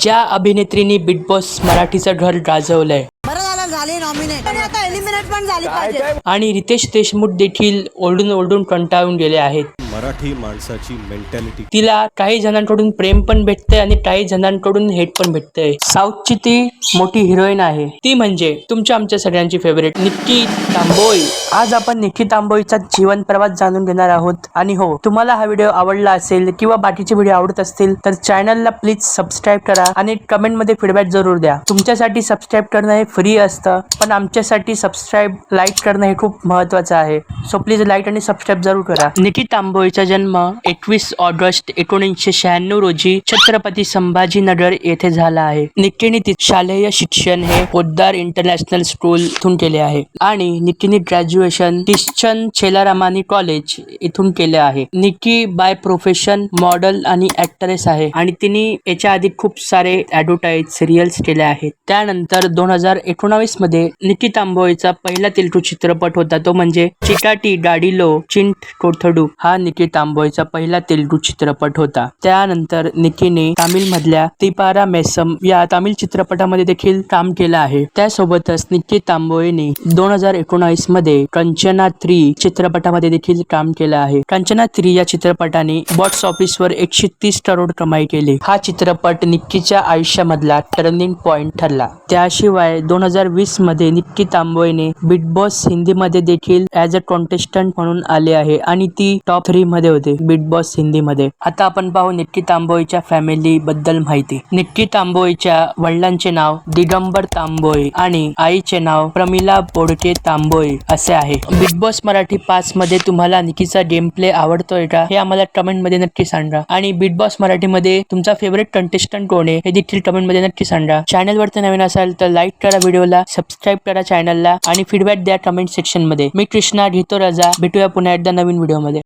ज्या अभिनेत्रीने big boss मराठीचं घर गाजवलंय बरं झालं झाली नॉमिनेट आणि आता एलिमिनेट पण झाली पाहिजे. आणि रितेश देशमुख देखील ओरडून ओरडून कंटाळून गेले आहेत. मराठी माणसाची मेंटॅलिटी तिला काही जणांकडून प्रेम पण भेटतंय आणि काही जणांकडून हेट पण भेटतंय. साऊथची ती मोठी हिरोईन आहे. ती म्हणजे तुमच्या आमच्या सगळ्यांची फेवरेट निक्की तांबोई आज आपण निक्की तांबोईचा जीवन प्रवास जाणून घेणार आहोत. आणि हो तुम्हाला हा व्हिडिओ आवडला असेल किंवा बाकीचे व्हिडिओ आवडत असतील तर चॅनलला प्लीज सबस्क्राईब करा आणि कमेंटमध्ये फीडबॅक जरूर द्या. तुमच्यासाठी सबस्क्राईब करणं हे फ्री असतं पण आमच्यासाठी सबस्क्राईब लाईक करणं हे खूप महत्वाचं आहे. सो प्लीज लाईक आणि सबस्क्राईब जरूर करा. निकी तांबोईचा जन्म एकवीस ऑगस्ट एकोणीसशे शहाण्णव रोजी छत्रपती संभाजीनगर येथे झाला आहे. निक्कीनी ती शालेय शिक्षण हे पोद्दार इंटरनॅशनल स्कूल इथून केले आहे आणि निक्कीनी ग्रॅज्युएशन ख्रिश्चन छेलारामानी कॉलेज इथून केले आहे. निक्की बाय प्रोफेशन मॉडेल आणि ऍक्ट्रेस आहे आणि तिने याच्या आधी खूप सारे ऍडव्हर्टाईज सिरियल्स केले आहेत. त्यानंतर दोन हजार एकोणावीसमध्ये निकी तांबोळीचा पहिला तेलगू चित्रपट होता तो म्हणजे चिटाटी डाडीलो चिंट कोथडू हा निकी तांबोयचा पहिला तेलगू चित्रपट होता. त्यानंतर निकीने तामिळ मधल्या तिपारा मेसम या तामिळ चित्रपटामध्ये देखील काम केलं आहे. त्यासोबतच निक्की तांबोयने दोन हजार एकोणावीसमध्ये कंचना थ्री चित्रपटामध्ये देखील काम केलं आहे. कंचना थ्री या चित्रपटाने बॉक्स ऑफिसवर एकशे तीस करोड कमाई केली. हा चित्रपट निक्कीच्या आयुष्यामधला टर्निंग पॉइंट ठरला. त्याशिवाय दोन हजार वीसमध्ये निक्की तांबोयने बिग बॉस हिंदीमध्ये देखील ऍज अ कॉन्टेस्टंट म्हणून आले आहे आणि ती टॉप थ्री मध्ये होते. बिग बॉस हिंदी मध्ये आता आपण पाहू निक्की तांबोईच्या फॅमिली बद्दल माहिती. निक्की तांबोईच्या वडिलांचे नाव दिगंबर तांबोई आणि आईचे नाव प्रमिला बोडके तांबोई असे आहे. बिग बॉस मराठी पाच मध्ये तुम्हाला निकीचा गेम प्ले आवडतोय का? हे आम्हाला कमेंटमध्ये नक्की सांगा. आणि बिग बॉस मराठीमध्ये तुमचा फेवरेट कंटेस्टंट कोण आहे? हे देखील कमेंटमध्ये नक्की सांगा. चॅनल वरती नवीन असाल तर लाईक करा व्हिडिओला सबस्क्राईब करा चॅनलला आणि फीडबॅक द्या कमेंट सेक्शनमध्ये. मी कृष्णा घेतो रजा. भेटूया पुन्हा एकदा नवीन व्हिडिओमध्ये.